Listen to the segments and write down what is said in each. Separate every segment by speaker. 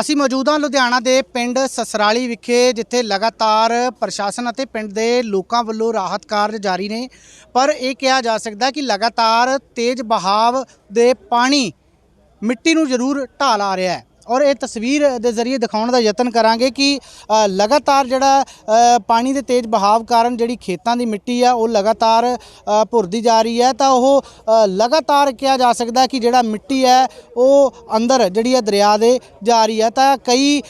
Speaker 1: ਅਸੀਂ ਮੌਜੂਦ ਹਾਂ ਲੁਧਿਆਣਾ ਦੇ ਪਿੰਡ ਸਸਰਾਲੀ ਵਿਖੇ, ਜਿੱਥੇ ਲਗਾਤਾਰ ਪ੍ਰਸ਼ਾਸਨ ਅਤੇ ਪਿੰਡ ਦੇ ਲੋਕਾਂ ਵੱਲੋਂ ਰਾਹਤ ਕਾਰਜ ਜਾਰੀ ਨੇ। ਪਰ ਇਹ ਕਿਹਾ ਜਾ ਸਕਦਾ ਕਿ ਲਗਾਤਾਰ ਤੇਜ਼ ਬਹਾਵ ਦੇ ਪਾਣੀ ਮਿੱਟੀ ਨੂੰ ਜ਼ਰੂਰ ਢਾਲ ਆ ਰਿਹਾ ਹੈ। ਔਰ ਇਹ ਤਸਵੀਰ ਦੇ ਜ਼ਰੀਏ ਦਿਖਾਉਣ ਦਾ ਯਤਨ ਕਰਾਂਗੇ ਕਿ ਲਗਾਤਾਰ ਜਿਹੜਾ ਪਾਣੀ ਦੇ ਤੇਜ਼ ਬਹਾਵ ਕਾਰਨ ਜਿਹੜੀ ਖੇਤਾਂ ਦੀ ਮਿੱਟੀ ਆ, ਉਹ ਲਗਾਤਾਰ ਭੁਰਦੀ ਜਾ ਰਹੀ ਹੈ। ਤਾਂ ਉਹ ਲਗਾਤਾਰ ਕਿਹਾ ਜਾ ਸਕਦਾ ਕਿ ਜਿਹੜਾ ਮਿੱਟੀ ਹੈ, ਉਹ ਅੰਦਰ ਜਿਹੜੀ ਹੈ ਦਰਿਆ ਦੇ ਜਾ ਰਹੀ ਹੈ। ਤਾਂ ਕਈ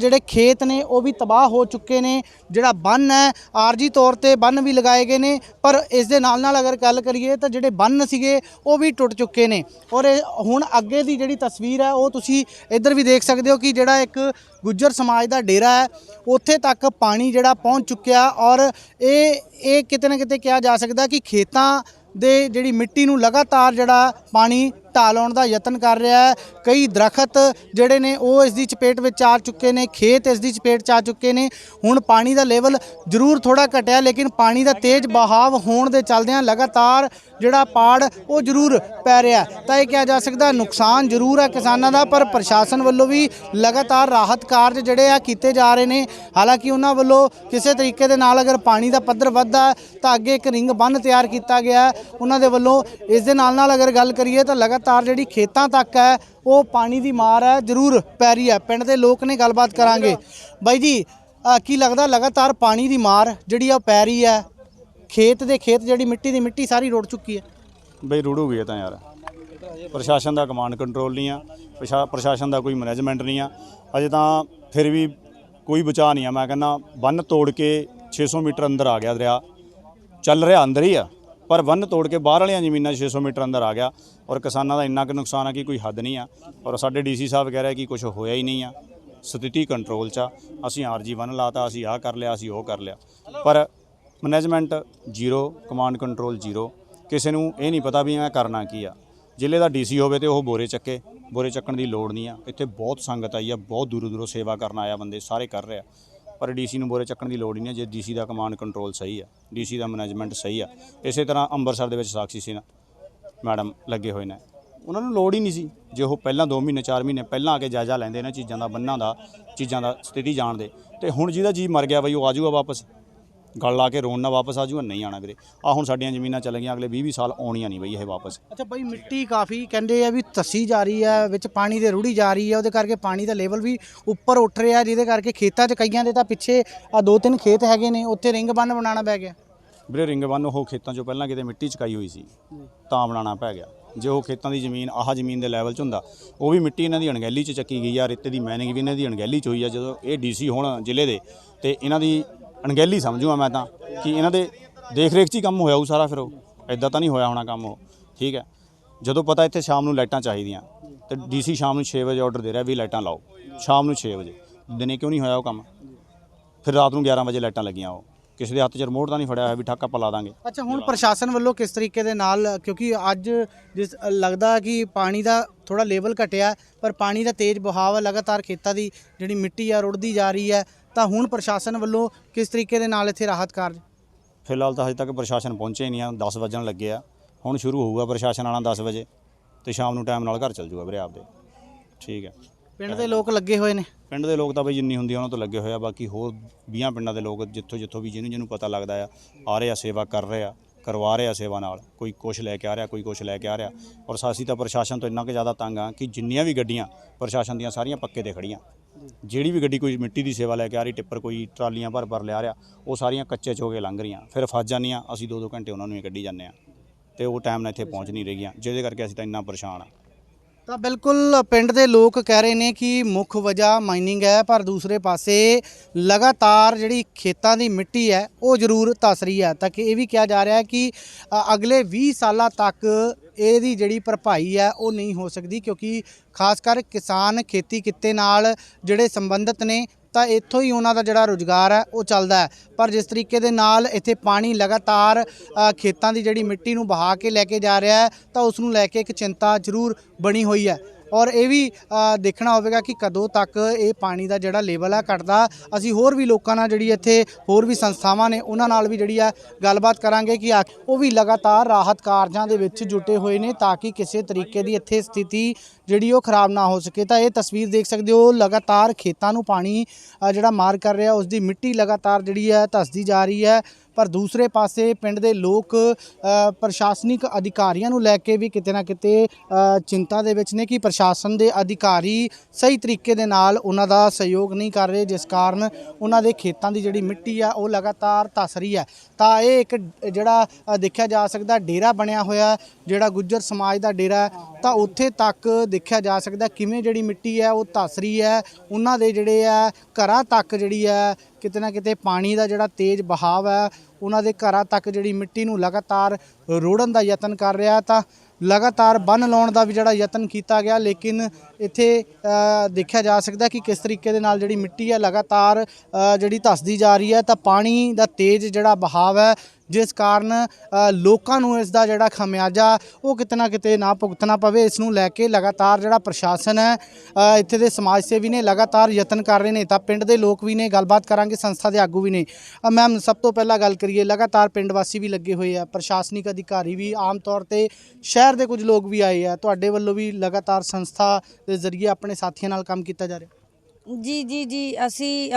Speaker 1: ਜਿਹੜੇ ਖੇਤ ਨੇ, ਉਹ ਵੀ ਤਬਾਹ ਹੋ ਚੁੱਕੇ ਨੇ। ਜਿਹੜਾ ਬੰਨ ਹੈ, ਆਰਜੀ ਤੌਰ ਤੇ ਬੰਨ ਵੀ ਲਗਾਏ ਗਏ ਨੇ। ਪਰ ਇਸ ਦੇ ਨਾਲ ਨਾਲ ਅਗਰ ਗੱਲ ਕਰੀਏ ਤਾਂ ਜਿਹੜੇ ਬੰਨ ਸੀਗੇ, ਉਹ ਵੀ ਟੁੱਟ ਚੁੱਕੇ ਨੇ। ਔਰ ਇਹ ਹੁਣ ਅੱਗੇ ਦੀ ਜਿਹੜੀ ਤਸਵੀਰ ਹੈ, ਉਹ ਤੁਸੀਂ ਇੱਧਰ ਵੀ ਦੇਖ ਸਕਦੇ ਹੋ ਕਿ ਜਿਹੜਾ ਇੱਕ ਗੁੱਜਰ ਸਮਾਜ ਦਾ ਡੇਰਾ ਹੈ, ਉੱਥੇ ਤੱਕ ਪਾਣੀ ਜਿਹੜਾ ਪਹੁੰਚ ਚੁੱਕਿਆ ਔਰ ਇਹ ਇਹ ਕਿਤੇ ਨਾ ਕਿਤੇ ਕਿਹਾ ਜਾ ਸਕਦਾ ਕਿ ਖੇਤਾਂ ਦੇ ਜਿਹੜੀ ਮਿੱਟੀ ਨੂੰ ਲਗਾਤਾਰ ਜਿਹੜਾ ਪਾਣੀ ਢਾਲਾਉਣ ਦਾ ਯਤਨ ਕਰ ਰਿਹਾ ਹੈ। ਕਈ ਦਰਖਤ ਜਿਹੜੇ ਨੇ, ਉਹ ਇਸ ਦੀ ਚਪੇਟ ਵਿੱਚ ਆ ਚੁੱਕੇ ਨੇ, ਖੇਤ ਇਸ ਦੀ ਚਪੇਟ 'ਚ ਆ ਚੁੱਕੇ ਨੇ। ਹੁਣ ਪਾਣੀ ਦਾ ਲੈਵਲ ਜ਼ਰੂਰ ਥੋੜਾ ਘਟਿਆ, ਲੇਕਿਨ ਪਾਣੀ ਦਾ ਤੇਜ਼ ਬਹਾਵ ਹੋਣ ਦੇ ਚੱਲਦਿਆਂ ਲਗਾਤਾਰ ਜਿਹੜਾ ਪਾੜ, ਉਹ ਜ਼ਰੂਰ ਪੈ ਰਿਹਾ ਤਾਂ ਇਹ ਕਿਹਾ ਜਾ ਸਕਦਾ ਨੁਕਸਾਨ ਜ਼ਰੂਰ ਹੈ ਕਿਸਾਨਾਂ ਦਾ, ਪਰ ਪ੍ਰਸ਼ਾਸਨ ਵੱਲੋਂ ਵੀ ਲਗਾਤਾਰ ਰਾਹਤ ਕਾਰਜ ਜਿਹੜੇ ਆ ਕੀਤੇ ਜਾ ਰਹੇ ਨੇ। ਹਾਲਾਂਕਿ ਉਹਨਾਂ ਵੱਲੋਂ ਕਿਸੇ ਤਰੀਕੇ ਦੇ ਨਾਲ ਅਗਰ ਪਾਣੀ ਦਾ ਪੱਧਰ ਵੱਧਦਾ ਤਾਂ ਅੱਗੇ ਇੱਕ ਰਿੰਗ ਬੰਨ ਤਿਆਰ ਕੀਤਾ ਗਿਆ ਉਹਨਾਂ ਦੇ ਵੱਲੋਂ ਇਸ ਦੇ ਨਾਲ ਨਾਲ ਅਗਰ ਗੱਲ ਕਰੀਏ, ਤਾਂ ਲਗਾਤਾਰ ਜਿਹੜੀ ਖੇਤਾਂ ਤੱਕ ਹੈ, ਉਹ ਪਾਣੀ ਦੀ ਮਾਰ ਹੈ, ਜ਼ਰੂਰ ਪੈ ਰਹੀ ਹੈ। ਪਿੰਡ ਦੇ ਲੋਕ ਨੇ ਗੱਲਬਾਤ ਕਰਾਂਗੇ। ਬਾਈ ਜੀ ਕੀ ਲੱਗਦਾ ਲਗਾਤਾਰ ਪਾਣੀ ਦੀ ਮਾਰ ਜਿਹੜੀ ਆ ਉਹ ਪੈ ਰਹੀ ਹੈ? ਖੇਤ ਦੇ ਖੇਤ ਜਿਹੜੀ ਮਿੱਟੀ ਦੀ ਮਿੱਟੀ ਸਾਰੀ ਰੁੜ ਚੁੱਕੀ ਹੈ।
Speaker 2: ਬਈ ਰੁੜੂਗੀ ਇਹ ਤਾਂ ਯਾਰ। ਪ੍ਰਸ਼ਾਸਨ ਦਾ ਕਮਾਂਡ ਕੰਟਰੋਲ ਨਹੀਂ ਆ। ਪ੍ਰਸ਼ਾ- ਪ੍ਰਸ਼ਾਸਨ ਦਾ ਕੋਈ ਮੈਨੇਜਮੈਂਟ ਨਹੀਂ ਆ। ਅਜੇ ਤਾਂ ਫਿਰ ਵੀ ਕੋਈ ਬਚਾ ਨਹੀਂ ਆ। ਮੈਂ ਕਹਿੰਦਾ ਬੰਨ ਤੋੜ ਕੇ 600 ਮੀਟਰ ਅੰਦਰ ਆ ਗਿਆ ਦਰਿਆ। ਚੱਲ ਰਿਹਾ ਅੰਦਰ ਹੀ ਆ। ਪਰ ਵੰਨ ਤੋੜ ਕੇ ਬਾਹਰ ਵਾਲੀਆਂ ਜ਼ਮੀਨਾਂ 'ਚ 600 ਮੀਟਰ ਅੰਦਰ ਆ ਗਿਆ ਔਰ ਕਿਸਾਨਾਂ ਦਾ ਇੰਨਾ ਕੁ ਨੁਕਸਾਨ ਆ ਕਿ ਕੋਈ ਹੱਦ ਨਹੀਂ ਆ। ਔਰ ਸਾਡੇ ਡੀਸੀ ਸਾਹਿਬ ਕਹਿ ਰਹੇ ਕਿ ਕੁਝ ਹੋਇਆ ਹੀ ਨਹੀਂ ਆ। ਸਥਿਤੀ ਕੰਟਰੋਲ 'ਚ ਆ। ਅਸੀਂ ਆਰਜੀ ਬੰਨ ਲਾਤਾ, ਅਸੀਂ ਆਹ ਕਰ ਲਿਆ, ਅਸੀਂ ਉਹ ਕਰ ਲਿਆ। ਪਰ management zero command control zero ਕਿਸੇ ਨੂੰ ਇਹ ਨਹੀਂ ਪਤਾ ਵੀ ਮੈਂ ਕਰਨਾ ਕੀ ਆ। ਜ਼ਿਲ੍ਹੇ ਦਾ ਡੀਸੀ ਹੋਵੇ ਤੇ ਉਹ ਬੋਰੇ ਚੱਕੇ। ਬੋਰੇ ਚੱਕਣ ਦੀ ਲੋੜ ਨਹੀਂ ਆ। ਇੱਥੇ ਬਹੁਤ ਸੰਗਤ ਆਈ ਆ, ਬਹੁਤ ਦੂਰੋਂ ਦੂਰੋਂ ਸੇਵਾ ਕਰਨ ਆਇਆ ਬੰਦੇ, ਸਾਰੇ ਕਰ ਰਹੇ ਆ। ਪਰ ਡੀਸੀ ਨੂੰ ਬੋਰੇ ਚੱਕਣ ਦੀ ਲੋੜ ਹੀ ਨਹੀਂ ਆ ਜੇ ਡੀਸੀ ਦਾ ਕਮਾਂਡ ਕੰਟਰੋਲ ਸਹੀ ਆ, ਡੀਸੀ ਦਾ ਮੈਨੇਜਮੈਂਟ ਸਹੀ ਆ। ਇਸੇ ਤਰ੍ਹਾਂ ਅੰਮ੍ਰਿਤਸਰ ਦੇ ਵਿੱਚ ਸਾਕਸ਼ੀ ਸਿੰਘ ਮੈਡਮ ਲੱਗੇ ਹੋਏ ਨੇ। ਉਹਨਾਂ ਨੂੰ ਲੋੜ ਹੀ ਨਹੀਂ ਸੀ, ਜੇ ਉਹ ਪਹਿਲਾਂ 2 ਮਹੀਨੇ 4 ਮਹੀਨੇ ਪਹਿਲਾਂ ਆ ਕੇ ਜਾਇਜ਼ਾ ਲੈਂਦੇ ਇਹਨਾਂ ਚੀਜ਼ਾਂ ਦਾ ਬੰਨਾਂ ਦਾ, ਚੀਜ਼ਾਂ ਦਾ ਸਥਿਤੀ ਜਾਣਦੇ। ਤੇ ਹੁਣ ਜਿਹਦਾ ਜੀ ਮਰ ਗਿਆ ਬਈ, ਉਹ ਆਜੂਗਾ ਵਾਪਸ। ਗੱਲ ਲਾ ਕੇ ਰੋਣ ਨਾ ਵਾਪਸ ਆਜੂਗਾ ਨਹੀਂ ਆਣਾ ਵੀਰੇ। ਆ ਹੁਣ ਸਾਡੀਆਂ ਜ਼ਮੀਨਾਂ ਚੱਲ ਗਈਆਂ ਅਗਲੇ 20 20 ਸਾਲ ਆਉਣੀਆਂ ਨਹੀਂ ਬਈ ਇਹ ਵਾਪਸ।
Speaker 1: ਅੱਛਾ ਬਾਈ ਮਿੱਟੀ ਕਾਫੀ ਕਹਿੰਦੇ ਆ ਵੀ ਤਸੀ ਜਾ ਰਹੀ ਹੈ ਵਿੱਚ ਪਾਣੀ ਦੇ ਰੁੜੀ ਜਾ ਰਹੀ ਹੈ ਉਹਦੇ ਕਰਕੇ ਪਾਣੀ ਦਾ ਲੈਵਲ ਵੀ ਉੱਪਰ ਉੱਠ ਰਿਹਾ ਜਿਹਦੇ ਕਰਕੇ ਖੇਤਾਂ 'ਚ ਕਈਆਂ ਦੇ ਤਾਂ ਪਿੱਛੇ ਆ ਦੋ ਤਿੰਨ ਖੇਤ ਹੈਗੇ ਨੇ ਉੱਥੇ ਰਿੰਗ ਬੰਨ ਬਣਾਉਣਾ ਪੈ ਗਿਆ।
Speaker 2: ਵੀਰੇ ਰਿੰਗ ਬੰਨ ਉਹ ਖੇਤਾਂ 'ਚੋਂ ਪਹਿਲਾਂ ਕਿਤੇ ਮਿੱਟੀ ਚਕਾਈ ਹੋਈ ਸੀ ਤਾਂ ਬਣਾਉਣਾ ਪੈ ਗਿਆ। ਜੇ ਉਹ ਖੇਤਾਂ ਦੀ ਜ਼ਮੀਨ ਆਹ ਜ਼ਮੀਨ ਦੇ ਲੈਵਲ 'ਚ ਹੁੰਦਾ ਉਹ ਵੀ ਮਿੱਟੀ ਇਹਨਾਂ ਦੀ ਅਣਗਹਿਲੀ 'ਚ ਚੱਕੀ ਗਈ ਆ ਰੇਤੇ ਦੀ ਮਾਈਨਿੰਗ ਵੀ ਇਹਨਾਂ ਦੀ ਅਣਗਹਿਲੀ 'ਚ ਹੋਈ ਆ ਜਦੋਂ ਇਹ ਡੀਸੀ ਹੋਣ ਜ਼ਿਲ੍ਹੇ ਦੇ ਤੇ ਇਹਨਾਂ ਦੀ ਅਣਗਹਿਲੀ ਸਮਝੂਗਾ ਮੈਂ ਤਾਂ ਕਿ ਇਹਨਾਂ ਦੇ ਦੇਖ ਰੇਖ 'ਚ ਹੀ ਕੰਮ ਹੋਇਆ ਉਹ ਸਾਰਾ ਫਿਰ ਉਹ। ਐਦਾਂ ਤਾਂ ਨਹੀਂ ਹੋਇਆ ਹੋਣਾ ਕੰਮ ਉਹ। ਠੀਕ ਹੈ। ਜਦੋਂ ਪਤਾ ਇੱਥੇ ਸ਼ਾਮ ਨੂੰ ਲਾਈਟਾਂ ਚਾਹੀਦੀਆਂ, ਤੇ ਡੀਸੀ ਸ਼ਾਮ ਨੂੰ 6 ਵਜੇ ਆਰਡਰ ਦੇ ਰਿਹਾ ਵੀ ਲਾਈਟਾਂ ਲਾਓ। ਸ਼ਾਮ ਨੂੰ 6 ਵਜੇ। ਦਿਨੇ ਕਿਉਂ ਨਹੀਂ ਹੋਇਆ ਉਹ ਕੰਮ? ਫਿਰ ਰਾਤ ਨੂੰ 11 ਵਜੇ ਲਾਈਟਾਂ ਲੱਗੀਆਂ ਉਹ। ਕਿਸੇ ਦੇ ਹੱਥ 'ਚ ਰਿਮੋਟ ਤਾਂ ਨਹੀਂ ਫੜਿਆ ਹੋਇਆ ਵੀ ਠੱਕ ਆਪਾਂ ਲਾ ਦਾਂਗੇ।
Speaker 1: ਅੱਛਾ, ਹੁਣ ਪ੍ਰਸ਼ਾਸਨ ਵੱਲੋਂ ਕਿਸ ਤਰੀਕੇ ਦੇ ਨਾਲ, ਕਿਉਂਕਿ ਅੱਜ ਜਿਸ ਲੱਗਦਾ ਕਿ ਪਾਣੀ ਦਾ ਥੋੜਾ ਲੈਵਲ ਘਟਿਆ, ਪਰ ਪਾਣੀ ਦਾ ਤੇਜ਼ ਬਹਾਵ ਹੈ ਲਗਾਤਾਰ ਖੇਤਾਂ ਦੀ ਜਿਹੜੀ ਮਿੱਟੀ ਆ, ਰੁੜਦੀ ਜਾ ਰਹੀ ਹੈ। ਤਾਂ ਹੁਣ ਪ੍ਰਸ਼ਾਸਨ ਵੱਲੋਂ ਕਿਸ ਤਰੀਕੇ ਦੇ ਨਾਲ ਇੱਥੇ ਰਾਹਤ ਕਾਰਜ?
Speaker 2: ਫਿਲਹਾਲ ਤਾਂ ਹਜੇ ਤੱਕ ਪ੍ਰਸ਼ਾਸਨ ਪਹੁੰਚਿਆ ਹੀ ਨਹੀਂ ਆ 10 ਵਜਣ ਲੱਗੇ ਆ। ਹੁਣ ਸ਼ੁਰੂ ਹੋਊਗਾ ਪ੍ਰਸ਼ਾਸਨ ਆਣਾ 10 ਵਜੇ ਤੇ ਸ਼ਾਮ ਨੂੰ ਟਾਈਮ ਨਾਲ ਘਰ ਚੱਲ ਜੂਗਾ ਵੀਰੇ ਆਪਦੇ। ਠੀਕ ਹੈ
Speaker 1: ਪਿੰਡ ਦੇ ਲੋਕ ਲੱਗੇ ਹੋਏ ਨੇ?
Speaker 2: ਪਿੰਡ ਦੇ ਲੋਕ ਤਾਂ ਬਈ ਜਿੰਨੀ ਹੁੰਦੀ ਉਹਨਾਂ ਤੋਂ ਲੱਗੇ ਹੋਏ ਆ ਬਾਕੀ ਹੋਰ 20 ਪਿੰਡਾਂ ਦੇ ਲੋਕ ਜਿੱਥੋਂ ਜਿੱਥੋਂ ਵੀ ਜਿਹਨੂੰ ਜਿਹਨੂੰ ਪਤਾ ਲੱਗਦਾ ਆ ਆ ਰਹੇ ਆ ਸੇਵਾ ਕਰ ਰਹੇ ਆ ਕਰਵਾ ਰਹੇ ਆ ਸੇਵਾ ਨਾਲ। ਕੋਈ ਕੁਛ ਲੈ ਕੇ ਆ ਰਿਹਾ ਕੋਈ ਕੁਛ ਲੈ ਕੇ ਆ ਰਿਹਾ। ਔਰ ਸਾਸੀ ਤਾਂ ਪ੍ਰਸ਼ਾਸਨ ਤੋਂ ਇੰਨਾ ਕੁ ਜ਼ਿਆਦਾ ਤੰਗ ਆ ਕਿ ਜਿੰਨੀਆਂ ਵੀ ਗੱਡੀਆਂ ਪ੍ਰਸ਼ਾਸਨ ਦੀਆਂ ਸਾਰੀਆਂ ਪੱਕੇ ਤੇ ਖੜੀਆਂ ਜਿਹੜੀ ਵੀ ਗੱਡੀ ਕੋਈ ਮਿੱਟੀ ਦੀ ਸੇਵਾ ਲੈ ਕੇ ਆ ਰਹੀ, ਟਿੱਪਰ ਕੋਈ ਟਰਾਲੀਆਂ ਭਰ ਭਰ ਲਿਆ ਰਿਹਾ, ਉਹ ਸਾਰੀਆਂ ਕੱਚੇ ਚ ਹੋ ਕੇ ਲੰਘ ਰਹੀਆਂ। ਫਿਰ ਫਸ ਜਾਂਦੀਆਂ ਅਸੀਂ ਦੋ ਦੋ ਘੰਟੇ ਉਹਨਾਂ ਨੂੰ ਹੀ ਕੱਢੀ ਜਾਂਦੇ ਆ ਤੇ ਉਹ ਟਾਈਮ ਨਾਲ ਇੱਥੇ ਪਹੁੰਚ ਨਹੀਂ ਰਹੀਆਂ, ਜਿਹਦੇ ਕਰਕੇ ਅਸੀਂ ਤਾਂ ਇੰਨਾ ਪਰੇਸ਼ਾਨ ਆ
Speaker 1: ਤਾਂ ਬਿਲਕੁਲ ਪਿੰਡ ਦੇ ਲੋਕ ਕਹਿ ਰਹੇ ਨੇ ਕਿ ਮੁੱਖ ਵਜ੍ਹਾ ਮਾਈਨਿੰਗ ਹੈ, ਪਰ ਦੂਸਰੇ ਪਾਸੇ ਲਗਾਤਾਰ ਜਿਹੜੀ ਖੇਤਾਂ ਦੀ ਮਿੱਟੀ ਹੈ, ਉਹ ਜ਼ਰੂਰ ਧਸ ਰਹੀ ਹੈ। ਤਾਂ ਕਿ ਇਹ ਵੀ ਕਿਹਾ ਜਾ ਰਿਹਾ ਹੈ ਕਿ ਅਗਲੇ 20 ਸਾਲਾਂ ਤੱਕ ਇਹਦੀ ਜਿਹੜੀ ਭਰਪਾਈ ਹੈ ਉਹ ਨਹੀਂ ਹੋ ਸਕਦੀ ਕਿਉਂਕਿ ਖਾਸ ਕਰ ਕਿਸਾਨ ਖੇਤੀ ਕਿੱਤੇ ਨਾਲ ਜਿਹੜੇ ਸੰਬੰਧਿਤ ਨੇ, ਤਾਂ ਇੱਥੋਂ ਹੀ ਉਹਨਾਂ ਦਾ ਜਿਹੜਾ ਰੁਜ਼ਗਾਰ ਹੈ ਉਹ ਚੱਲਦਾ ਹੈ। ਪਰ ਜਿਸ ਤਰੀਕੇ ਦੇ ਨਾਲ ਇੱਥੇ ਪਾਣੀ ਲਗਾਤਾਰ ਖੇਤਾਂ ਦੀ ਜਿਹੜੀ ਮਿੱਟੀ ਨੂੰ ਬਹਾ ਕੇ ਲੈ ਕੇ ਜਾ ਰਿਹਾ ਹੈ, ਤਾਂ ਉਸ ਨੂੰ ਲੈ ਕੇ ਇੱਕ ਚਿੰਤਾ ਜ਼ਰੂਰ ਬਣੀ ਹੋਈ ਹੈ। ਔਰ ਇਹ ਵੀ ਦੇਖਣਾ ਹੋਵੇਗਾ ਕਿ ਕਦੋਂ ਤੱਕ ਇਹ ਪਾਣੀ ਦਾ ਜਿਹੜਾ ਲੈਵਲ ਆ ਘਟਦਾ। ਅਸੀਂ ਹੋਰ ਵੀ ਲੋਕਾਂ ਨਾਲ ਜਿਹੜੀ ਇੱਥੇ ਹੋਰ ਵੀ ਸੰਸਥਾਵਾਂ ਨੇ, ਉਹਨਾਂ ਨਾਲ ਵੀ ਜਿਹੜੀ ਆ ਗੱਲਬਾਤ ਕਰਾਂਗੇ ਕਿ ਆ- ਉਹ ਵੀ ਲਗਾਤਾਰ ਰਾਹਤ ਕਾਰਜਾਂ ਦੇ ਵਿੱਚ ਜੁਟੇ ਹੋਏ ਨੇ ਤਾਂ ਕਿ ਕਿਸੇ ਤਰੀਕੇ ਦੀ ਇੱਥੇ ਸਥਿਤੀ ਜਿਹੜੀ ਉਹ ਖਰਾਬ ਨਾ ਹੋ ਸਕੇ, ਤਾਂ ਇਹ ਤਸਵੀਰ ਦੇਖ ਸਕਦੇ ਹੋ, ਲਗਾਤਾਰ ਖੇਤਾਂ ਨੂੰ ਪਾਣੀ ਜਿਹੜਾ ਮਾਰ ਕਰ ਰਿਹਾ ਉਸ ਦੀ ਮਿੱਟੀ ਲਗਾਤਾਰ ਜਿਹੜੀ ਹੈ ਧੱਸਦੀ ਜਾ ਰਹੀ ਹੈ। ਪਰ ਦੂਸਰੇ ਪਾਸੇ ਪਿੰਡ ਦੇ ਲੋਕ ਪ੍ਰਸ਼ਾਸਨਿਕ ਅਧਿਕਾਰੀਆਂ ਨੂੰ ਲੈ ਕੇ ਵੀ ਕਿਤੇ ਨਾ ਕਿਤੇ ਚਿੰਤਾ ਦੇ ਵਿੱਚ ਨੇ ਕਿ ਪ੍ਰਸ਼ਾਸਨ ਦੇ ਅਧਿਕਾਰੀ ਸਹੀ ਤਰੀਕੇ ਦੇ ਨਾਲ ਉਹਨਾਂ ਦਾ ਸਹਿਯੋਗ ਨਹੀਂ ਕਰ ਰਹੇ, ਜਿਸ ਕਾਰਨ ਉਹਨਾਂ ਦੇ ਖੇਤਾਂ ਦੀ ਜਿਹੜੀ ਮਿੱਟੀ ਆ, ਉਹ ਲਗਾਤਾਰ ਧੱਸ ਰਹੀ ਹੈ। ਤਾਂ ਇਹ ਇੱਕ ਜਿਹੜਾ ਦੇਖਿਆ ਜਾ ਸਕਦਾ ਡੇਰਾ ਬਣਿਆ ਹੋਇਆ, ਜਿਹੜਾ ਗੁੱਜਰ ਸਮਾਜ ਦਾ ਡੇਰਾ ਤਾਂ ਉੱਥੇ ਤੱਕ ਦੇਖਿਆ ਜਾ ਸਕਦਾ ਕਿਵੇਂ ਜਿਹੜੀ ਮਿੱਟੀ ਹੈ, ਉਹ ਧੱਸ ਰਹੀ ਹੈ, ਉਹਨਾਂ ਦੇ ਜਿਹੜੇ ਆ ਘਰਾਂ ਤੱਕ ਜਿਹੜੀ ਹੈ, ਕਿਤੇ ਨਾ ਕਿਤੇ ਪਾਣੀ ਦਾ ਜਿਹੜਾ ਤੇਜ਼ ਬਹਾਵ ਹੈ, ਉਹਨਾਂ ਦੇ ਘਰਾਂ ਤੱਕ ਜਿਹੜੀ ਮਿੱਟੀ ਨੂੰ ਲਗਾਤਾਰ ਰੋੜਨ ਦਾ ਯਤਨ ਕਰ ਰਿਹਾ ਤਾਂ ਲਗਾਤਾਰ ਬੰਨ ਲਾਉਣ ਦਾ ਵੀ ਜਿਹੜਾ ਯਤਨ ਕੀਤਾ ਗਿਆ, ਲੇਕਿਨ ਇੱਥੇ ਦੇਖਿਆ ਜਾ ਸਕਦਾ ਕਿ ਕਿਸ ਤਰੀਕੇ ਦੇ ਨਾਲ ਜਿਹੜੀ ਮਿੱਟੀ ਹੈ, ਲਗਾਤਾਰ ਜਿਹੜੀ ਧੱਸਦੀ ਜਾ ਰਹੀ ਹੈ, ਤਾਂ ਪਾਣੀ ਦਾ ਤੇਜ਼ ਜਿਹੜਾ ਬਹਾਵ ਹੈ ਜਿਸ ਕਾਰਨ ਲੋਕਾਂ ਨੂੰ ਇਸ ਦਾ ਜਿਹੜਾ ਖਮਿਆਜਾ, ਉਹ ਕਿਤੇ ਨਾ ਕਿਤੇ ਨਾ ਭੁਗਤਣਾ ਪਵੇ। ਇਸ ਨੂੰ ਲੈ ਕੇ ਲਗਾਤਾਰ ਜਿਹੜਾ ਪ੍ਰਸ਼ਾਸਨ ਹੈ ਇੱਥੇ ਦੇ ਸਮਾਜ ਸੇਵੀ ਨੇ ਲਗਾਤਾਰ ਯਤਨ ਕਰ ਰਹੇ ਨੇ। ਤਾਂ ਪਿੰਡ ਦੇ ਲੋਕ ਵੀ ਨੇ, ਗੱਲਬਾਤ ਕਰਾਂਗੇ, ਸੰਸਥਾ ਦੇ ਆਗੂ ਵੀ ਨੇ। ਮੈਮ, ਸਭ ਤੋਂ ਪਹਿਲਾਂ ਗੱਲ ਕਰੀਏ, ਲਗਾਤਾਰ ਪਿੰਡ ਵਾਸੀ ਵੀ ਲੱਗੇ ਹੋਏ ਆ। ਪ੍ਰਸ਼ਾਸਨਿਕ ਅਧਿਕਾਰੀ ਵੀ, ਆਮ ਤੌਰ ਤੇ ਸ਼ਹਿਰ ਦੇ ਕੁਝ ਲੋਕ ਵੀ ਆਏ ਆ। ਤੁਹਾਡੇ ਵੱਲੋਂ ਵੀ ਲਗਾਤਾਰ ਸੰਸਥਾ ਦੇ ਜ਼ਰੀਏ ਆਪਣੇ ਸਾਥੀਆਂ ਨਾਲ ਕੰਮ ਕੀਤਾ ਜਾ ਰਿਹਾ।
Speaker 3: ਜੀ ਜੀ ਜੀ, ਅਸੀਂ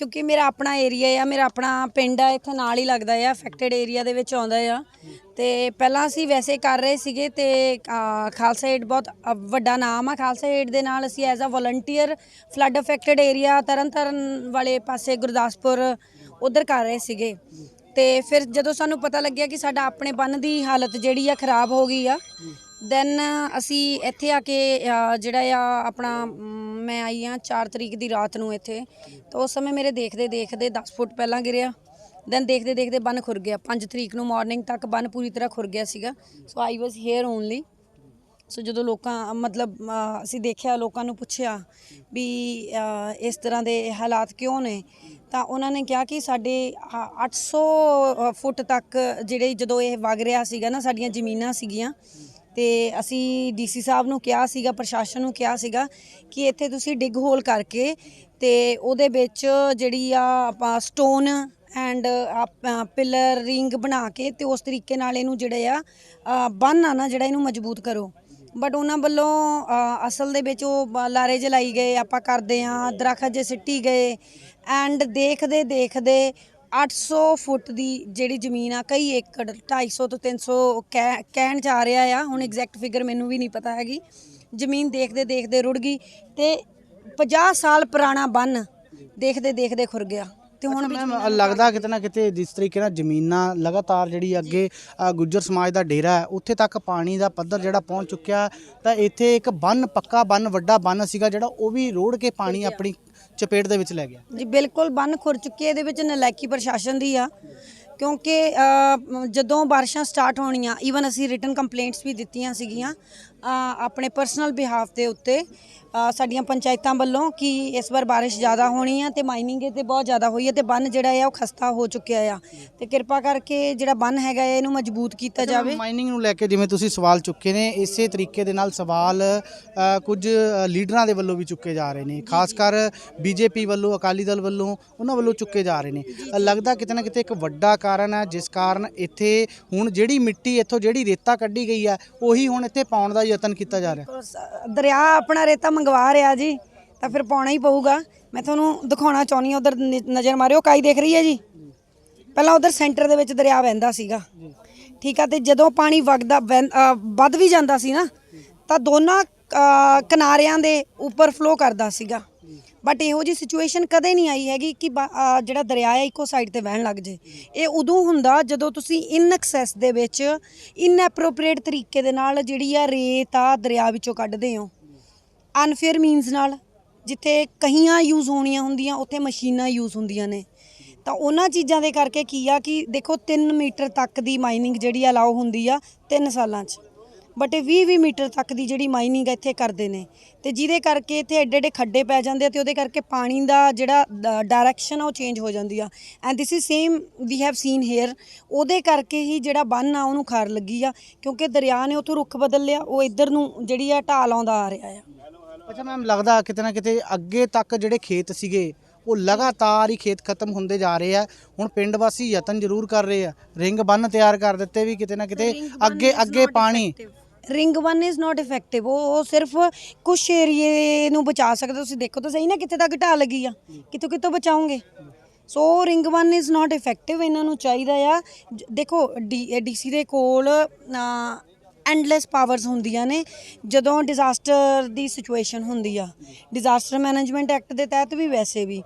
Speaker 3: ਕਿਉਂਕਿ ਮੇਰਾ ਆਪਣਾ ਏਰੀਆ ਆ, ਮੇਰਾ ਆਪਣਾ ਪਿੰਡ ਆ, ਇੱਥੇ ਨਾਲ ਹੀ ਲੱਗਦਾ ਆ ਅਫੈਕਟਡ ਏਰੀਆ ਦੇ ਵਿੱਚ ਆਉਂਦਾ ਆ। ਤੇ ਪਹਿਲਾਂ ਅਸੀਂ ਵੈਸੇ ਕਰ ਰਹੇ ਸੀਗੇ ਤੇ ਖਾਲਸਾ ਏਡ ਬਹੁਤ ਵੱਡਾ ਨਾਮ ਆ ਖਾਲਸਾ ਏਡ ਦੇ ਨਾਲ ਅਸੀਂ as a volunteer flood affected area Tarn Taran ਵਾਲੇ ਪਾਸੇ ਗੁਰਦਾਸਪੁਰ ਉਧਰ ਕਰ ਰਹੇ ਸੀਗੇ। ਤੇ ਫਿਰ ਜਦੋਂ ਸਾਨੂੰ ਪਤਾ ਲੱਗਿਆ ਕਿ ਸਾਡਾ ਆਪਣੇ ਬੰਨ ਦੀ ਹਾਲਤ ਜਿਹੜੀ ਆ ਖਰਾਬ ਹੋ ਗਈ ਆ ਦੈਨ ਅਸੀਂ ਇੱਥੇ ਆ ਕੇ ਜਿਹੜਾ ਆ ਆਪਣਾ ਮੈਂ ਆਈ ਆ 4 ਤਰੀਕ ਦੀ ਰਾਤ ਨੂੰ ਇੱਥੇ। ਤਾਂ ਉਸ ਸਮੇਂ ਮੇਰੇ ਦੇਖਦੇ ਦੇਖਦੇ 10 ਫੁੱਟ ਪਹਿਲਾਂ ਗਿਰਿਆ। ਦੈਨ ਦੇਖਦੇ ਦੇਖਦੇ ਬੰਨ ਖੁਰ ਗਿਆ। 5 ਤਰੀਕ ਨੂੰ ਮਾਰਨਿੰਗ ਤੱਕ ਬੰਨ ਪੂਰੀ ਤਰ੍ਹਾਂ ਖੁਰ ਗਿਆ ਸੀਗਾ। ਸੋ ਆਈ ਵਾਸ ਹੇਅਰ ਓਨਲੀ ਸੋ ਜਦੋਂ ਲੋਕਾਂ ਮਤਲਬ ਅਸੀਂ ਦੇਖਿਆ ਲੋਕਾਂ ਨੂੰ ਪੁੱਛਿਆ ਵੀ ਇਸ ਤਰ੍ਹਾਂ ਦੇ ਹਾਲਾਤ ਕਿਉਂ ਨੇ ਤਾਂ ਉਹਨਾਂ ਨੇ ਕਿਹਾ ਕਿ ਸਾਡੇ ਅ, 800 ਫੁੱਟ ਤੱਕ ਜਿਹੜੇ ਜਦੋਂ ਇਹ ਵਗ ਰਿਹਾ ਸੀਗਾ ਨਾ ਸਾਡੀਆਂ ਜ਼ਮੀਨਾਂ ਸੀਗੀਆਂ ਤੇ ਅਸੀਂ ਡੀਸੀ ਸਾਹਿਬ ਨੂੰ ਕਿਹਾ ਸੀਗਾ ਪ੍ਰਸ਼ਾਸਨ ਨੂੰ ਕਿਹਾ ਸੀਗਾ ਕਿ ਇੱਥੇ ਤੁਸੀਂ ਡਿੱਗ ਹੋਲ ਕਰਕੇ ਤੇ ਉਹਦੇ ਵਿੱਚ ਜਿਹੜੀ ਆ ਆਪਾਂ ਸਟੋਨ ਐਂਡ ਪਿਲਰ ਰਿੰਗ ਬਣਾ ਕੇ ਤੇ ਉਸ ਤਰੀਕੇ ਨਾਲ ਇਹਨੂੰ ਜਿਹੜੇ ਆ ਅ, ਬੰਨ੍ਹ ਆ ਨਾ ਜਿਹੜਾ ਇਹਨੂੰ ਮਜ਼ਬੂਤ ਕਰੋ। ਬਟ ਉਹਨਾਂ ਵੱਲੋਂ ਅਸਲ ਦੇ ਵਿੱਚ ਉਹ ਲਾਰੇ ਜਲਾਈ ਗਏ ਆਪਾਂ ਕਰਦੇ ਆ ਦਰਖਤ ਜੇ ਸਿੱਟੀ ਗਏ ਐਂਡ ਦੇਖਦੇ ਦੇਖਦੇ 800 ਫੁੱਟ ਦੀ ਜਿਹੜੀ ਜ਼ਮੀਨ ਆ ਕਈ ਏਕੜ 250 ਤੋਂ 300 ਕਹਿ- ਕਹਿਣ ਆ ਰਿਹਾ ਆ ਹੁਣ ਐਗਜ਼ੈਕਟ ਫਿਗਰ ਮੈਨੂੰ ਵੀ ਨਹੀਂ ਪਤਾ ਹੈਗੀ। ਜ਼ਮੀਨ ਦੇਖਦੇ ਦੇਖਦੇ ਰੁੜ ਗਈ ਤੇ 50 ਸਾਲ ਪੁਰਾਣਾ ਬੰਨ ਦੇਖਦੇ ਦੇਖਦੇ ਖੁਰ ਗਿਆ। ਤੇ ਹੁਣ
Speaker 1: ਮੈਮ ਲੱਗਦਾ ਕਿਤੇ ਨਾ ਕਿਤੇ ਜਿਸ ਤਰੀਕੇ ਨਾਲ ਜ਼ਮੀਨਾਂ ਲਗਾਤਾਰ ਜਿਹੜੀ ਅੱਗੇ ਗੁੱਜਰ ਸਮਾਜ ਦਾ ਡੇਰਾ ਹੈ ਉੱਥੇ ਤੱਕ ਪਾਣੀ ਦਾ ਪੱਧਰ ਜਿਹੜਾ ਪਹੁੰਚ ਚੁੱਕਿਆ ਤਾਂ ਇੱਥੇ ਇੱਕ ਬੰਨ ਪੱਕਾ ਬੰਨ ਵੱਡਾ ਬੰਨ ਸੀਗਾ ਜਿਹੜਾ ਉਹ ਵੀ ਰੋੜ ਕੇ ਪਾਣੀ ਆਪਣੀ ਚਪੇਟ ਦੇ ਵਿੱਚ ਲੈ ਗਿਆ।
Speaker 3: ਜੀ ਬਿਲਕੁਲ ਬੰਨ ਖੁਰ ਚੁੱਕੀ ਹੈ ਇਹਦੇ ਵਿੱਚ ਨਲਾਇਕੀ ਪ੍ਰਸ਼ਾਸਨ ਦੀ ਆ। ਕਿਉਂਕਿ ਅ, ਜਦੋਂ ਬਾਰਿਸ਼ਾਂ ਸਟਾਰਟ ਹੋਣੀਆਂ ਈਵਨ ਅਸੀਂ ਰਿਟਨ ਕੰਪਲੇਂਟਸ ਵੀ ਦਿੱਤੀਆਂ ਸੀਗੀਆਂ ਆਪਣੇ ਪਰਸਨਲ ਬਿਹਾਫ ਦੇ ਉੱਤੇ ਸਾਡੀਆਂ ਪੰਚਾਇਤਾਂ ਵੱਲੋਂ ਕਿ ਇਸ ਵਾਰ ਬਾਰਿਸ਼ ਜ਼ਿਆਦਾ ਹੋਣੀ ਆ ਤੇ ਮਾਈਨਿੰਗ ਤੇ ਬਹੁਤ ਜ਼ਿਆਦਾ ਹੋਈ ਹੈ ਤੇ ਬੰਨ ਜਿਹੜਾ ਆ ਉਹ ਖਸਤਾ ਹੋ ਚੁੱਕਿਆ ਆ। ਤੇ ਕਿਰਪਾ ਕਰਕੇ ਜਿਹੜਾ ਬੰਨ ਹੈਗਾ ਹੈ, ਇਹਨੂੰ ਮਜ਼ਬੂਤ ਕੀਤਾ ਜਾਵੇ।
Speaker 1: ਮਾਈਨਿੰਗ ਨੂੰ ਲੈ ਕੇ ਜਿਵੇਂ ਤੁਸੀਂ ਸਵਾਲ ਚੁੱਕੇ ਨੇ ਇਸੇ ਤਰੀਕੇ ਦੇ ਨਾਲ ਸਵਾਲ ਕੁਝ ਲੀਡਰਾਂ ਦੇ ਵੱਲੋਂ ਵੀ ਚੁੱਕੇ ਜਾ ਰਹੇ ਨੇ। ਖਾਸ ਕਰ ਬੀਜੇਪੀ ਵੱਲੋਂ ਅਕਾਲੀ ਦਲ ਵੱਲੋਂ ਉਹਨਾਂ ਵੱਲੋਂ ਚੁੱਕੇ ਜਾ ਰਹੇ ਨੇ। ਲੱਗਦਾ ਕਿਤੇ ਨਾ ਕਿਤੇ ਇੱਕ ਵੱਡਾ ਕਾਰਨ ਹੈ ਜਿਸ ਕਾਰਨ ਇੱਥੇ ਹੁਣ ਜਿਹੜੀ ਮਿੱਟੀ ਇੱਥੋਂ ਜਿਹੜੀ ਰੇਤਾ ਕੱਢੀ ਗਈ ਹੈ ਉਹੀ ਹੁਣ ਇੱਥੇ ਪਾਉਣ ਦਾ ਯਤਨ ਕੀਤਾ ਜਾ ਰਿਹਾ।
Speaker 3: ਦਰਿਆ ਆਪਣਾ ਰੇਤਾ ਮੰਗਵਾ ਰਿਹਾ ਜੀ, ਤਾਂ ਫਿਰ ਪਾਉਣਾ ਹੀ ਪਊਗਾ। ਮੈਂ ਤੁਹਾਨੂੰ ਦਿਖਾਉਣਾ ਚਾਹੁੰਦੀ ਹਾਂ, ਉਧਰ ਨਜ਼ਰ ਮਾਰਿਓ, ਕਾਈ ਦੇਖ ਰਹੀ ਹੈ ਜੀ? ਪਹਿਲਾਂ ਉਧਰ ਸੈਂਟਰ ਦੇ ਵਿੱਚ ਦਰਿਆ ਵਹਿੰਦਾ ਸੀਗਾ। ਠੀਕ ਆ, ਤੇ ਜਦੋਂ ਪਾਣੀ ਵਗਦਾ ਵੱਧ ਵੀ ਜਾਂਦਾ ਸੀ ਨਾ, ਤਾਂ ਦੋਨਾਂ ਕਿਨਾਰਿਆਂ ਦੇ ਉੱਪਰ ਫਲੋ ਕਰਦਾ ਸੀਗਾ। ਬਟ ਇਹੋ ਜੀ ਸਿਚੁਏਸ਼ਨ ਕਦੇ ਨਹੀਂ ਆਈ ਹੈਗੀ ਕਿ ਬਾ- ਜਿਹੜਾ ਦਰਿਆ ਹੈ ਇੱਕੋ ਸਾਈਡ ਤੇ ਵਹਿਣ ਲੱਗ ਜੇ। ਇਹ ਉਦੋਂ ਹੁੰਦਾ ਜਦੋਂ ਤੁਸੀਂ ਇਨ ਐਕਸੈਸ ਦੇ ਵਿੱਚ ਇਨਐਪਰੋਪ੍ਰੀਏਟ ਤਰੀਕੇ ਦੇ ਨਾਲ ਜਿਹੜੀ ਆ ਰੇਤ ਆ ਦਰਿਆ ਵਿੱਚੋਂ ਕੱਢਦੇ ਹੋ। ਅਨਫੇਅਰ ਮੀਨਸ ਨਾਲ ਜਿੱਥੇ ਕਹੀਆਂ ਯੂਜ਼ ਹੋਣੀਆਂ ਹੁੰਦੀਆਂ, ਉੱਥੇ ਮਸ਼ੀਨਾਂ ਯੂਜ਼ ਹੁੰਦੀਆਂ ਨੇ। ਤਾਂ ਉਹਨਾਂ ਚੀਜ਼ਾਂ ਦੇ ਕਰਕੇ ਕੀ ਆ ਕਿ ਦੇਖੋ 3 ਮੀਟਰ ਤੱਕ ਦੀ ਮਾਈਨਿੰਗ ਜਿਹੜੀ ਅਲਾਉ ਹੁੰਦੀ ਆ 3 ਸਾਲਾਂ 'ਚ। ਬਟ ਇਹ 20 20 ਮੀਟਰ ਤੱਕ ਦੀ ਜਿਹੜੀ ਮਾਈਨਿੰਗ ਇੱਥੇ ਕਰਦੇ ਨੇ। ਤੇ ਜਿਹਦੇ ਕਰਕੇ ਇੱਥੇ ਐਡੇ ਐਡੇ ਖੱਡੇ ਪੈ ਜਾਂਦੇ ਆ ਤੇ ਉਹਦੇ ਕਰਕੇ ਪਾਣੀ ਦਾ ਜਿਹੜਾ ਡਾਇਰੈਕਸ਼ਨ ਆ ਉਹ ਚੇਂਜ ਹੋ ਜਾਂਦੀ ਆ। And this is same we have seen here ਉਹਦੇ ਕਰਕੇ ਹੀ ਜਿਹੜਾ ਬੰਨ ਆ ਉਹਨੂੰ ਖਾਰ ਲੱਗੀ ਆ ਕਿਉਂਕਿ ਦਰਿਆ ਨੇ ਉੱਥੋਂ ਰੁੱਖ ਬਦਲ ਲਿਆ ਉਹ ਇੱਧਰ ਨੂੰ ਜਿਹੜੀ ਆ ਢਾਲ ਆਉਂਦਾ ਆ ਰਿਹਾ ਆ।
Speaker 1: ਅੱਛਾ ਮੈਮ ਲੱਗਦਾ ਕਿਤੇ ਨਾ ਕਿਤੇ ਅੱਗੇ ਤੱਕ ਜਿਹੜੇ ਖੇਤ ਸੀਗੇ ਉਹ ਲਗਾਤਾਰ ਹੀ ਖੇਤ ਖਤਮ ਹੁੰਦੇ ਜਾ ਰਹੇ ਆ। ਹੁਣ ਪਿੰਡ ਵਾਸੀ ਯਤਨ ਜ਼ਰੂਰ ਕਰ ਰਹੇ ਆ। ਰਿੰਗ ਬੰਨ ਤਿਆਰ ਕਰ ਦਿੱਤੇ ਵੀ ਕਿਤੇ ਨਾ ਕਿਤੇ ਅੱਗੇ ਅੱਗੇ ਪਾਣੀ.
Speaker 3: ਰਿੰਗ 1 ਇਜ਼ ਨਾਟ ਇਫੈਕਟਿਵ ਉਹ ਉਹ ਸਿਰਫ ਕੁਝ ਏਰੀਏ ਨੂੰ ਬਚਾ ਸਕਦਾ ਤੁਸੀਂ ਦੇਖੋ ਤਾਂ ਸਹੀ ਨਾ, ਕਿੱਥੇ ਤੱਕ ਢਾਹ ਲੱਗੀ ਆ। ਕਿੱਥੋਂ ਕਿੱਥੋਂ ਬਚਾਓਗੇ? So ring 1 is not effective ਇਹਨਾਂ ਨੂੰ ਚਾਹੀਦਾ ਆ। ਜ- ਦੇਖੋ ਡੀਸੀ ਦੇ ਕੋਲ ਐਂਡਲੈਸ ਪਾਵਰਸ ਹੁੰਦੀਆਂ ਨੇ ਜਦੋਂ ਡਿਜ਼ਾਸਟਰ ਦੀ ਸਿਚੁਏਸ਼ਨ ਹੁੰਦੀ ਆ। ਡਿਜ਼ਾਸਟਰ ਮੈਨੇਜਮੈਂਟ ਐਕਟ ਦੇ ਤਹਿਤ ਵੀ ਵੈਸੇ ਵੀ।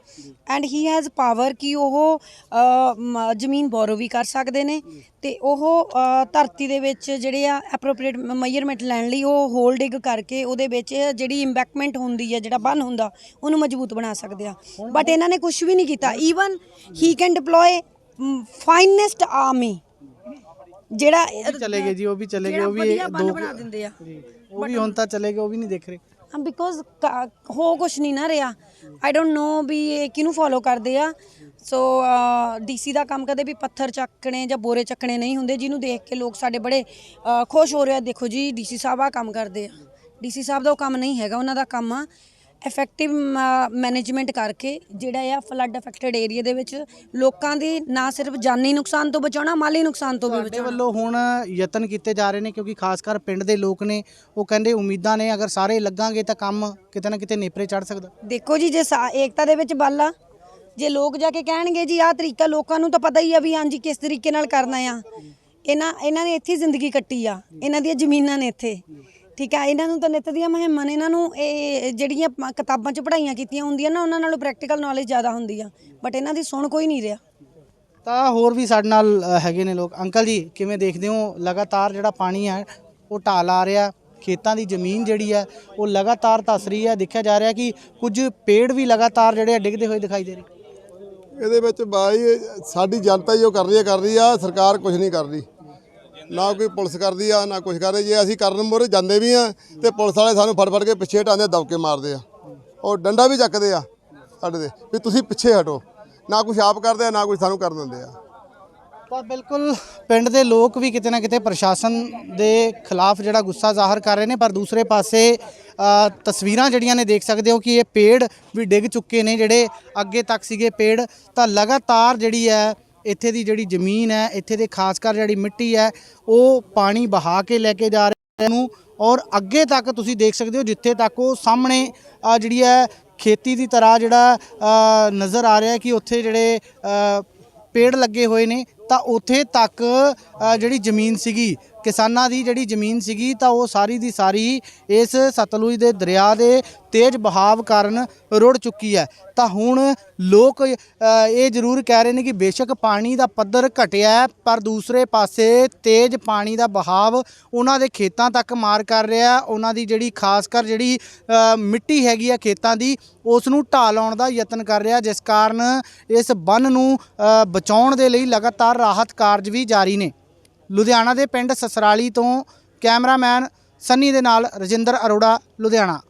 Speaker 3: ਐਂਡ ਹੀ ਹੈਜ਼ ਪਾਵਰ ਕਿ ਉਹ ਅ, ਜ਼ਮੀਨ ਬੋਰੋ ਵੀ ਕਰ ਸਕਦੇ ਨੇ ਤੇ ਉਹ ਅ, ਧਰਤੀ ਦੇ ਵਿੱਚ ਜਿਹੜੇ ਆ ਐਪਰੋਪ੍ਰੀਏਟ ਮੈਜ਼ਰਮੈਂਟ ਲੈਣ ਲਈ ਉਹ ਹੋਲ ਡਿਗ ਕਰਕੇ ਉਹਦੇ ਵਿੱਚ ਜਿਹੜੀ ਇੰਬੈਕਮੈਂਟ ਹੁੰਦੀ ਹੈ ਜਿਹੜਾ ਬੰਨ ਹੁੰਦਾ ਉਹਨੂੰ ਮਜ਼ਬੂਤ ਬਣਾ ਸਕਦੇ ਆ। ਬਟ ਇਹਨਾਂ ਨੇ ਕੁਝ ਵੀ ਨਹੀਂ ਕੀਤਾ। Even he can deploy finest army ਜਿਹੜਾ
Speaker 1: ਵੀ ਚਲੇ ਗਏ ਜੀ ਉਹ ਵੀ ਚਲੇ ਗਏ ਉਹ ਵੀ
Speaker 3: ਵਧੀਆ ਬੰਨ ਬਣਾ ਦਿੰਦੇ ਆ।
Speaker 1: ਜੀ, ਉਹ ਵੀ ਹੁਣ ਤਾਂ ਚਲੇ ਗਏ ਉਹ ਵੀ ਨਹੀਂ ਦੇਖ ਰਹੇ।
Speaker 3: ਬਿਕੋਜ਼ ਹੋ ਕੁਛ ਨਹੀਂ ਨਾ ਰਿਹਾ। ਆਈ ਡੋਨਟ ਨੋ ਵੀ ਇਹ ਕਿਹਨੂੰ ਫੋਲੋ ਕਰਦੇ ਆ। ਸੋ ਡੀਸੀ ਦਾ ਕੰਮ ਕਦੇ ਵੀ ਪੱਥਰ ਚੱਕਣੇ ਜਾਂ ਬੋਰੇ ਚੱਕਣੇ ਨਹੀਂ ਹੁੰਦੇ ਜਿਹਨੂੰ ਦੇਖ ਕੇ ਲੋਕ ਸਾਡੇ ਬੜੇ ਅ, ਖੁਸ਼ ਹੋ ਰਹੇ ਆ। ਦੇਖੋ ਜੀ ਡੀਸੀ ਸਾਹਿਬ ਆ ਕੰਮ ਕਰਦੇ ਆ। ਡੀਸੀ ਸਾਹਿਬ ਦਾ ਉਹ ਕੰਮ ਨਹੀਂ ਹੈਗਾ ਉਹਨਾਂ ਦਾ ਕੰਮ ਆ। ਇਫੈਕਟਿਵ ਮੈਨੇਜਮੈਂਟ ਕਰਕੇ ਜਿਹੜਾ ਆ ਫਲੱਡ ਅਫੈਕਟਡ ਏਰੀਆ ਦੇ ਵਿੱਚ ਲੋਕਾਂ ਦੀ ਨਾ ਸਿਰਫ ਜਾਨੀ ਨੁਕਸਾਨ ਤੋਂ ਬਚਾਉਣਾ ਮਾਲੀ ਨੁਕਸਾਨ ਤੋਂ ਵੀ
Speaker 1: ਤੁਹਾਡੇ
Speaker 3: ਬਚਾਉਣਾ।
Speaker 1: ਵੱਲੋਂ ਹੁਣ ਯਤਨ ਕੀਤੇ ਜਾ ਰਹੇ ਨੇ ਕਿਉਂਕਿ ਖਾਸ ਕਰ ਪਿੰਡ ਦੇ ਲੋਕ ਨੇ ਉਹ ਕਹਿੰਦੇ ਉਮੀਦਾਂ ਨੇ ਅਗਰ ਸਾਰੇ ਲੱਗਾਂਗੇ ਤਾਂ ਕੰਮ ਕਿਤੇ ਨਾ ਕਿਤੇ ਨੇਪਰੇ ਚੜ ਸਕਦਾ।
Speaker 3: ਦੇਖੋ ਜੀ ਜੇ ਸਾ- ਏਕਤਾ ਦੇ ਵਿੱਚ ਬਲ ਆ ਜੇ ਲੋਕ ਜਾ ਕੇ ਕਹਿਣਗੇ ਜੀ ਆਹ ਤਰੀਕਾ ਲੋਕਾਂ ਨੂੰ ਤਾਂ ਪਤਾ ਹੀ ਆ ਵੀ ਹਾਂਜੀ ਕਿਸ ਤਰੀਕੇ ਨਾਲ ਕਰਨਾ ਆ। ਇਹਨਾਂ ਇਹਨਾਂ ਨੇ ਇੱਥੇ ਹੀ ਜ਼ਿੰਦਗੀ ਕੱਟੀ ਆ ਇਹਨਾਂ ਦੀਆਂ ਜ਼ਮੀਨਾਂ ਨੇ ਇੱਥੇ। ਠੀਕ ਆ ਇਹਨਾਂ ਨੂੰ ਤਾਂ ਨਿੱਤ ਦੀਆਂ ਮੁਹਿੰਮਾਂ ਨੇ ਇਹਨਾਂ ਨੂੰ ਇਹ ਜਿਹੜੀਆਂ ਪ- ਕਿਤਾਬਾਂ 'ਚ ਪੜ੍ਹਾਈਆਂ ਕੀਤੀਆਂ ਹੁੰਦੀਆਂ ਨਾ ਉਹਨਾਂ ਨਾਲੋਂ ਪ੍ਰੈਕਟੀਕਲ ਨੌਲੇਜ ਜ਼ਿਆਦਾ ਹੁੰਦੀ ਆ ਬਟ ਇਹਨਾਂ ਦੀ ਸੁਣ ਕੋਈ ਨਹੀਂ ਰਿਹਾ।
Speaker 1: ਤਾਂ ਹੋਰ ਵੀ ਸਾਡੇ ਨਾਲ ਅ, ਹੈਗੇ ਨੇ ਲੋਕ। ਅੰਕਲ ਜੀ ਕਿਵੇਂ ਦੇਖਦੇ ਹੋ? ਲਗਾਤਾਰ ਜਿਹੜਾ ਪਾਣੀ ਹੈ ਉਹ ਢਾਲ ਆ ਰਿਹਾ ਖੇਤਾਂ ਦੀ ਜ਼ਮੀਨ ਜਿਹੜੀ ਹੈ ਉਹ ਲਗਾਤਾਰ ਧੱਸ ਰਹੀ ਹੈ ਦੇਖਿਆ ਜਾ ਰਿਹਾ ਕਿ ਕੁਝ ਪੇੜ ਵੀ ਲਗਾਤਾਰ ਜਿਹੜੇ ਆ ਡਿੱਗਦੇ ਹੋਏ ਦਿਖਾਈ ਦੇ ਰਹੇ।
Speaker 4: ਇਹਦੇ ਵਿੱਚ ਬਾਈ ਸਾਡੀ ਜਨਤਾ ਜੋ ਕਰ ਰਹੀ ਹੈ ਕਰ ਰਹੀ ਆ ਸਰਕਾਰ ਕੁਝ ਨਹੀਂ ਕਰ ਰਹੀ। ਨਾ ਕੋਈ ਪੁਲਿਸ ਕਰਦੀ ਆ, ਨਾ ਕੁਝ ਕਰਦੇ। ਜੇ ਅਸੀਂ ਕਰਨ ਮੋਰੇ ਜਾਂਦੇ ਵੀ ਆ ਤੇ ਪੁਲਿਸ ਵਾਲੇ ਸਾਨੂੰ ਫੜ ਫੜ ਕੇ ਪਿੱਛੇ ਹਟਾਉਂਦੇ ਦਬਕੇ ਮਾਰਦੇ ਆ। ਉਹ ਡੰਡਾ ਵੀ ਚੱਕਦੇ ਆ ਸਾਡੇ ਦੇ ਵੀ ਤੁਸੀਂ ਪਿੱਛੇ ਹਟੋ। ਨਾ ਕੁਝ ਆਪ ਕਰਦੇ ਆ, ਨਾ ਕੁਝ ਸਾਨੂੰ ਕਰਨ ਦਿੰਦੇ ਆ।
Speaker 1: ਤਾਂ ਬਿਲਕੁਲ ਪਿੰਡ ਦੇ ਲੋਕ ਵੀ ਕਿਤੇ ਨਾ ਕਿਤੇ ਪ੍ਰਸ਼ਾਸਨ ਦੇ ਖਿਲਾਫ ਜਿਹੜਾ ਗੁੱਸਾ ਜ਼ਾਹਰ ਕਰ ਰਹੇ ਨੇ, ਪਰ ਦੂਸਰੇ ਪਾਸੇ ਤਸਵੀਰਾਂ ਜਿਹੜੀਆਂ ਨੇ ਦੇਖ ਸਕਦੇ ਹੋ ਕਿ ਇਹ ਪੇੜ ਵੀ ਡਿੱਗ ਚੁੱਕੇ ਨੇ ਜਿਹੜੇ ਅੱਗੇ ਤੱਕ ਸੀਗੇ ਪੇੜ। ਤਾਂ ਲਗਾਤਾਰ ਜਿਹੜੀ ਹੈ ਇੱਥੇ ਦੀ ਜਿਹੜੀ ਜ਼ਮੀਨ ਹੈ, ਇੱਥੇ ਦੇ ਖਾਸ ਕਰ ਜਿਹੜੀ ਮਿੱਟੀ ਹੈ, ਉਹ ਪਾਣੀ ਬਹਾ ਕੇ ਲੈ ਕੇ ਜਾ ਰਿਹਾ ਨੂੰ ਔਰ ਅੱਗੇ ਤੱਕ ਤੁਸੀਂ ਦੇਖ ਸਕਦੇ ਹੋ, ਜਿੱਥੇ ਤੱਕ ਉਹ ਸਾਹਮਣੇ ਜਿਹੜੀ ਹੈ ਖੇਤੀ ਦੀ ਤਰ੍ਹਾਂ ਜਿਹੜਾ ਨਜ਼ਰ ਆ ਰਿਹਾ ਕਿ ਉੱਥੇ ਜਿਹੜੇ ਪੇੜ ਲੱਗੇ ਹੋਏ ਨੇ, ਤਾਂ ਉੱਥੇ ਤੱਕ ਜਿਹੜੀ ਜ਼ਮੀਨ ਸੀਗੀ ਕਿਸਾਨਾਂ ਦੀ ਜਿਹੜੀ ਜ਼ਮੀਨ ਸੀਗੀ ਤਾਂ ਉਹ ਸਾਰੀ ਦੀ ਸਾਰੀ ਇਸ ਸਤਲੁਜ ਦੇ ਦਰਿਆ ਦੇ ਤੇਜ਼ ਬਹਾਵ ਕਾਰਨ ਰੁੜ ਚੁੱਕੀ ਹੈ। ਤਾਂ ਹੁਣ ਲੋਕ ਇਹ ਜ਼ਰੂਰ ਕਹਿ ਰਹੇ ਨੇ ਕਿ ਬੇਸ਼ੱਕ ਪਾਣੀ ਦਾ ਪੱਧਰ ਘਟਿਆ ਪਰ ਦੂਸਰੇ ਪਾਸੇ ਤੇਜ਼ ਪਾਣੀ ਦਾ ਬਹਾਵ ਉਹਨਾਂ ਦੇ ਖੇਤਾਂ ਤੱਕ ਮਾਰ ਕਰ ਰਿਹਾ ਉਹਨਾਂ ਦੀ ਜਿਹੜੀ ਖਾਸ ਕਰ ਜਿਹੜੀ ਮਿੱਟੀ ਹੈਗੀ ਆ ਖੇਤਾਂ ਦੀ, ਉਸ ਨੂੰ ਢਾਹ ਲਾਉਣ ਦਾ ਯਤਨ ਕਰ ਰਿਹਾ, ਜਿਸ ਕਾਰਨ ਇਸ ਬੰਨ ਨੂੰ ਬਚਾਉਣ ਦੇ ਲਈ ਲਗਾਤਾਰ ਰਾਹਤ ਕਾਰਜ ਵੀ ਜਾਰੀ ਨੇ। ਲੁਧਿਆਣਾ ਦੇ ਪਿੰਡ ਸਸਰਾਲੀ ਤੋਂ ਕੈਮਰਾਮੈਨ ਸੰਨੀ ਦੇ ਨਾਲ ਰਜਿੰਦਰ ਅਰੋੜਾ ਲੁਧਿਆਣਾ।